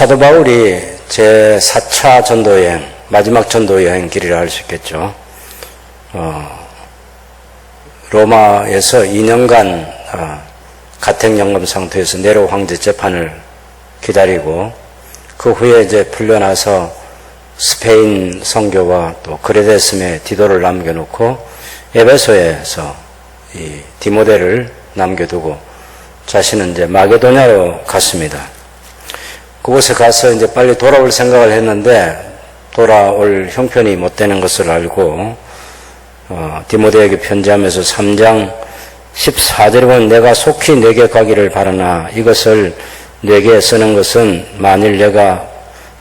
사도 바울이 제 4차 전도 여행, 마지막 전도 여행 길이라 할 수 있겠죠. 어, 로마에서 2년간 어, 가택연금 상태에서 네로 황제 재판을 기다리고 그 후에 이제 풀려나서 스페인 선교와 또 그레데스의 디도를 남겨놓고 에베소에서 이 디모데를 남겨두고 자신은 이제 마게도냐로 갔습니다. 그곳에 가서 이제 빨리 돌아올 생각을 했는데 돌아올 형편이 못 되는 것을 알고 어, 디모데에게 편지하면서 3장 14절에 보면 내가 속히 내게 가기를 바라나 이것을 내게 쓰는 것은 만일 내가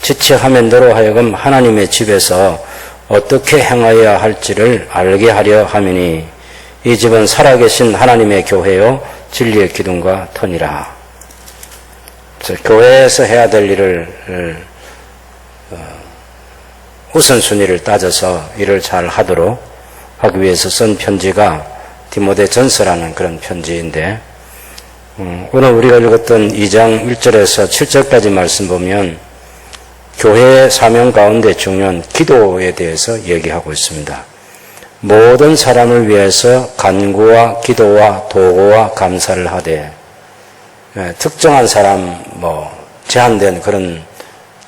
지체하면 너로 하여금 하나님의 집에서 어떻게 행하여야 할지를 알게 하려 함이니 이 집은 살아계신 하나님의 교회요 진리의 기둥과 터니라. 교회에서 해야 될 일을 어, 우선순위를 따져서 일을 잘 하도록 하기 위해서 쓴 편지가 디모데 전서라는 그런 편지인데 음, 오늘 우리가 읽었던 2장 1절에서 7절까지 말씀 보면 교회의 사명 가운데 중요한 기도에 대해서 얘기하고 있습니다. 모든 사람을 위해서 간구와 기도와 도구와 감사를 하되 예, 특정한 사람 뭐 제한된 그런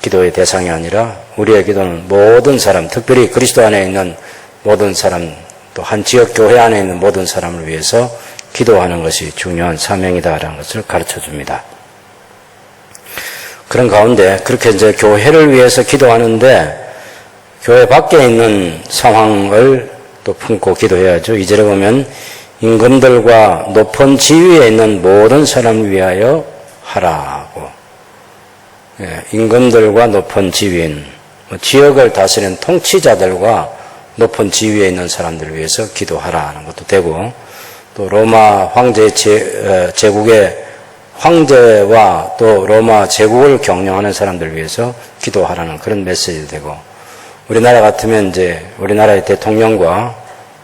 기도의 대상이 아니라 우리의 기도는 모든 사람, 특별히 그리스도 안에 있는 모든 사람, 또 한 지역 교회 안에 있는 모든 사람을 위해서 기도하는 것이 중요한 사명이다라는 것을 가르쳐 줍니다. 그런 가운데 그렇게 이제 교회를 위해서 기도하는데 교회 밖에 있는 상황을 또 품고 기도해야죠. 이절에 보면 임금들과 높은 지위에 있는 모든 사람을 위하여 하라고. 예, 임금들과 높은 지위인, 뭐 지역을 다스리는 통치자들과 높은 지위에 있는 사람들을 위해서 기도하라는 것도 되고, 또 로마 황제 제, 어, 제국의 황제와 또 로마 제국을 경영하는 사람들을 위해서 기도하라는 그런 메시지도 되고, 우리나라 같으면 이제 우리나라의 대통령과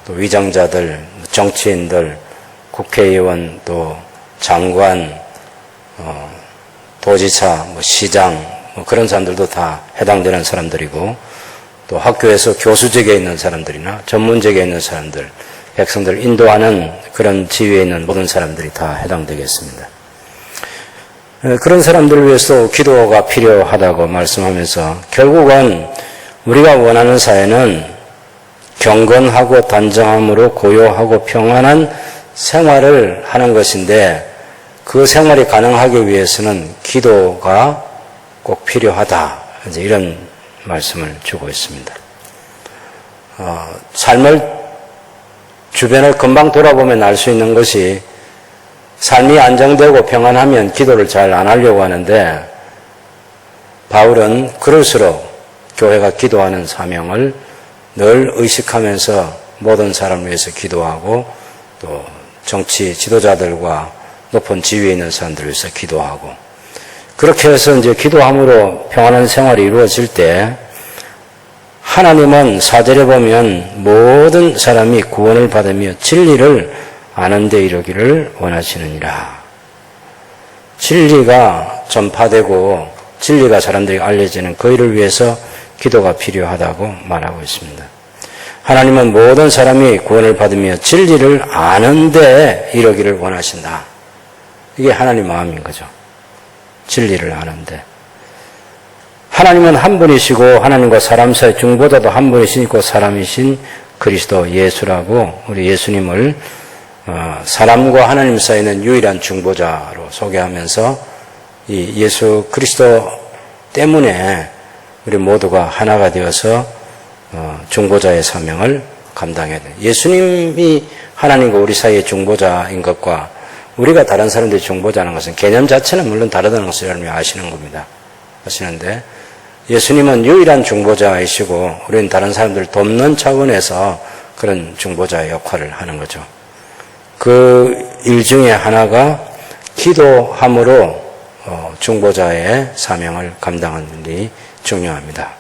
또 위장자들, 정치인들, 국회의원, 또 장관, 어, 도지사, 뭐 시장, 뭐 그런 사람들도 다 해당되는 사람들이고, 또 학교에서 교수직에 있는 사람들이나 전문직에 있는 사람들, 백성들을 인도하는 그런 지위에 있는 모든 사람들이 다 해당되겠습니다. 그런 사람들을 위해서 기도가 필요하다고 말씀하면서 결국은 우리가 원하는 사회는 경건하고 단정함으로 고요하고 평안한 생활을 하는 것인데 그 생활이 가능하기 위해서는 기도가 꼭 필요하다. 이제 이런 말씀을 주고 있습니다. 어, 삶을 주변을 금방 돌아보면 알 수 있는 것이 삶이 안정되고 평안하면 기도를 잘 안 하려고 하는데 바울은 그럴수록 교회가 기도하는 사명을 늘 의식하면서 모든 사람을 위해서 기도하고 또 정치 지도자들과 높은 지위에 있는 사람들을 위해서 기도하고 그렇게 해서 이제 기도함으로 평안한 생활이 이루어질 때 하나님은 사절에 보면 모든 사람이 구원을 받으며 진리를 아는 데 이르기를 원하시느니라. 진리가 전파되고 진리가 사람들에게 알려지는 그 일을 위해서 기도가 필요하다고 말하고 있습니다. 하나님은 모든 사람이 구원을 받으며 진리를 아는데 이르기를 원하신다. 이게 하나님 마음인 거죠. 진리를 아는데. 하나님은 한 분이시고 하나님과 사람 사이 중보자도 한 분이시고 사람이신 그리스도 예수라고 우리 예수님을 어, 사람과 하나님 사이는 유일한 중보자로 소개하면서 이 예수 그리스도 때문에 우리 모두가 하나가 되어서 어, 중보자의 사명을 감당해야 돼. 예수님이 하나님과 우리 사이의 중보자인 것과 우리가 다른 사람들이 중보자는 것은 개념 자체는 물론 다르다는 것을 여러분이 아시는 겁니다. 아시는데 예수님은 유일한 중보자이시고 우리는 다른 사람들을 돕는 차원에서 그런 중보자의 역할을 하는 거죠. 그 일 중에 하나가 기도함으로 어, 중보자의 사명을 감당하는 일이 중요합니다.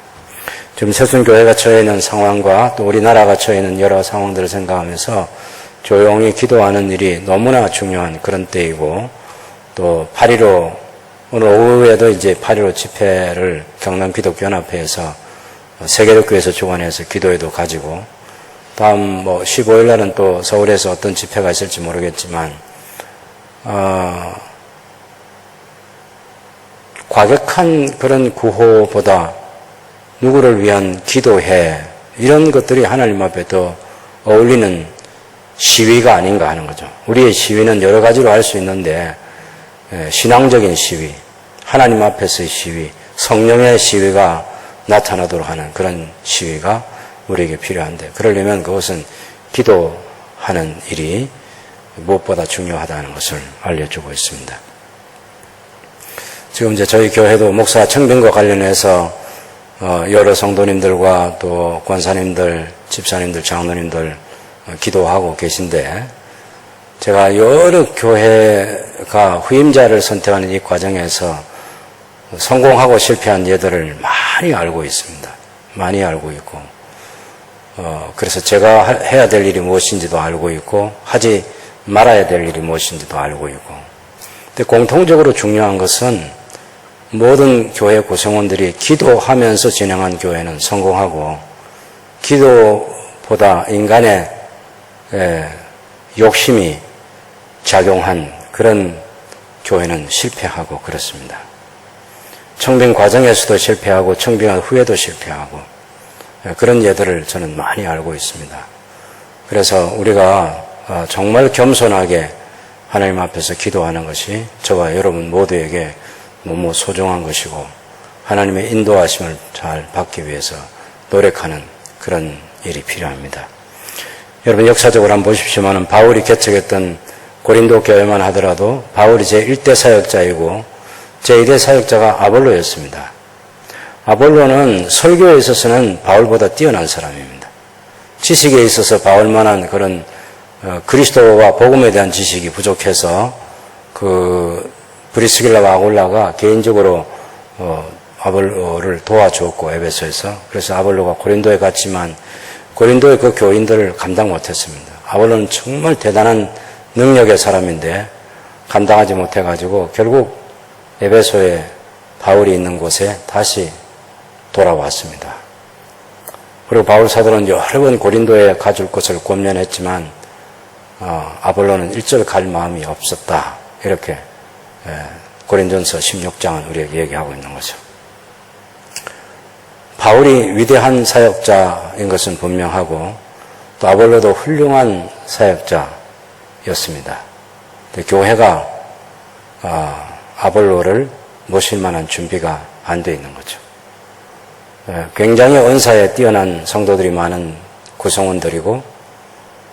지금 세순교회가 처해 있는 상황과 또 우리나라가 처해 있는 여러 상황들을 생각하면서 조용히 기도하는 일이 너무나 중요한 그런 때이고 또 8.15 오늘 오후에도 이제 8.15 집회를 경남 기독교연합회에서 세계적교에서 주관해서 기도회도 가지고 다음 뭐 15일 날은 또 서울에서 어떤 집회가 있을지 모르겠지만 어, 과격한 그런 구호보다 누구를 위한 기도회 이런 것들이 하나님 앞에 더 어울리는 시위가 아닌가 하는 거죠. 우리의 시위는 여러 가지로 할 수 있는데 예, 신앙적인 시위, 하나님 앞에서의 시위, 성령의 시위가 나타나도록 하는 그런 시위가 우리에게 필요한데 그러려면 그것은 기도하는 일이 무엇보다 중요하다는 것을 알려주고 있습니다. 지금 이제 저희 교회도 목사 청빙과 관련해서 어, 여러 성도님들과 또 권사님들, 집사님들, 장로님들 어, 기도하고 계신데 제가 여러 교회가 후임자를 선택하는 이 과정에서 성공하고 실패한 예들을 많이 알고 있습니다. 많이 알고 있고 어, 그래서 제가 해야 될 일이 무엇인지도 알고 있고 하지 말아야 될 일이 무엇인지도 알고 있고 근데 공통적으로 중요한 것은 모든 교회 구성원들이 기도하면서 진행한 교회는 성공하고 기도보다 인간의 욕심이 작용한 그런 교회는 실패하고 그렇습니다. 청빙 과정에서도 실패하고 청빙한 후에도 실패하고 그런 예들을 저는 많이 알고 있습니다. 그래서 우리가 어, 정말 겸손하게 하나님 앞에서 기도하는 것이 저와 여러분 모두에게 너무 소중한 것이고 하나님의 인도하심을 잘 받기 위해서 노력하는 그런 일이 필요합니다. 여러분 역사적으로 한번 보십시오만 바울이 개척했던 고린도 교회만 하더라도 바울이 제1대 사역자이고 제1대 사역자가 아볼로였습니다. 아볼로는 설교에 있어서는 바울보다 뛰어난 사람입니다. 지식에 있어서 바울만한 그런 어, 그리스도와 복음에 대한 지식이 부족해서 그 브리스길라와 아골라가 개인적으로 어, 아볼로를 도와주었고 에베소에서 그래서 아볼로가 고린도에 갔지만 고린도의 그 교인들을 감당 못했습니다. 아볼로는 정말 대단한 능력의 사람인데 감당하지 못해가지고 결국 에베소에 바울이 있는 곳에 다시 돌아왔습니다. 그리고 바울 사도는 여러 번 고린도에 가줄 것을 권면했지만 어, 아볼로는 일절 갈 마음이 없었다. 이렇게 에, 고린전서 16장은 우리에게 얘기하고 있는 거죠. 바울이 위대한 사역자인 것은 분명하고 또 아볼로도 훌륭한 사역자였습니다. 교회가 어, 아볼로를 모실 만한 준비가 안 돼 있는 거죠. 굉장히 은사에 뛰어난 성도들이 많은 구성원들이고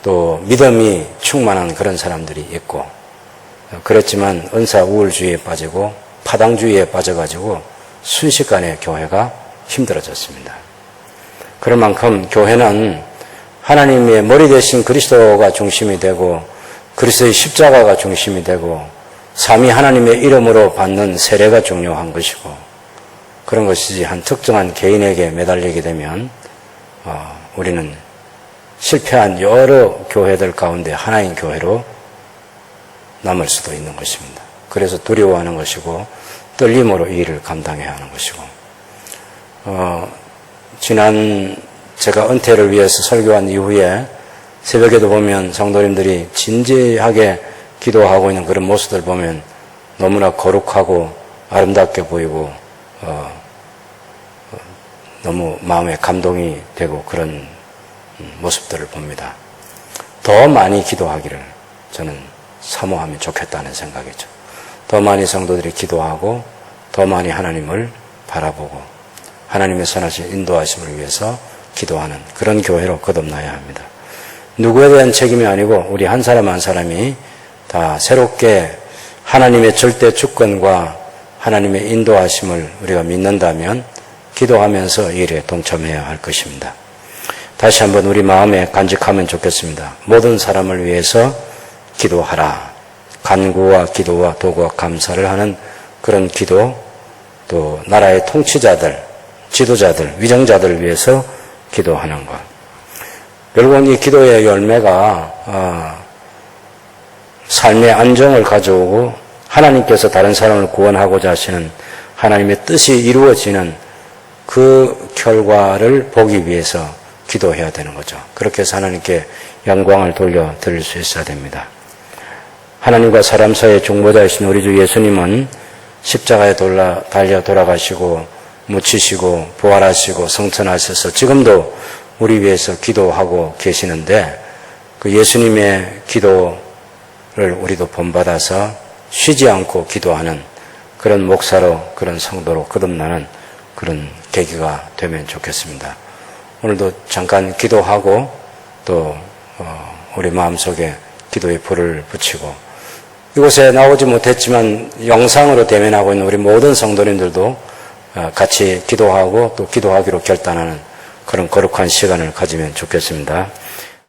또 믿음이 충만한 그런 사람들이 있고 그렇지만 은사 우울주의에 빠지고 파당주의에 빠져가지고 순식간에 교회가 힘들어졌습니다. 그럴 만큼 교회는 하나님의 머리 대신 그리스도가 중심이 되고 그리스도의 십자가가 중심이 되고 삼위 하나님의 이름으로 받는 세례가 중요한 것이고 그런 것이지 한 특정한 개인에게 매달리게 되면 어, 우리는 실패한 여러 교회들 가운데 하나인 교회로 남을 수도 있는 것입니다. 그래서 두려워하는 것이고 떨림으로 이 일을 감당해야 하는 것이고 어, 지난 제가 은퇴를 위해서 설교한 이후에 새벽에도 보면 성도님들이 진지하게 기도하고 있는 그런 모습들 보면 너무나 거룩하고 아름답게 보이고 어, 어, 너무 마음에 감동이 되고 그런 모습들을 봅니다. 더 많이 기도하기를 저는 사모하면 좋겠다는 생각이죠. 더 많이 성도들이 기도하고 더 많이 하나님을 바라보고 하나님의 선하신 인도하심을 위해서 기도하는 그런 교회로 거듭나야 합니다. 누구에 대한 책임이 아니고 우리 한 사람 한 사람이 다 새롭게 하나님의 절대 주권과 하나님의 인도하심을 우리가 믿는다면 기도하면서 이 일에 동참해야 할 것입니다. 다시 한번 우리 마음에 간직하면 좋겠습니다. 모든 사람을 위해서 기도하라. 간구와 기도와 도구와 감사를 하는 그런 기도, 또 나라의 통치자들, 지도자들, 위정자들을 위해서 기도하는 것. 결국은 이 기도의 열매가 어, 삶의 안정을 가져오고 하나님께서 다른 사람을 구원하고자 하시는 하나님의 뜻이 이루어지는 그 결과를 보기 위해서 기도해야 되는 거죠. 그렇게 해서 하나님께 영광을 돌려 드릴 수 있어야 됩니다. 하나님과 사람 사이의 중보자이신 우리 주 예수님은 십자가에 돌라, 달려 돌아가시고 묻히시고 부활하시고 성천하셔서 지금도 우리 위해서 기도하고 계시는데 그 예수님의 기도를 우리도 본받아서 쉬지 않고 기도하는 그런 목사로 그런 성도로 거듭나는 그런 계기가 되면 좋겠습니다. 오늘도 잠깐 기도하고 또 어, 우리 마음속에 기도의 불을 붙이고 이곳에 나오지 못했지만 영상으로 대면하고 있는 우리 모든 성도님들도 어, 같이 기도하고 또 기도하기로 결단하는 그런 거룩한 시간을 가지면 좋겠습니다.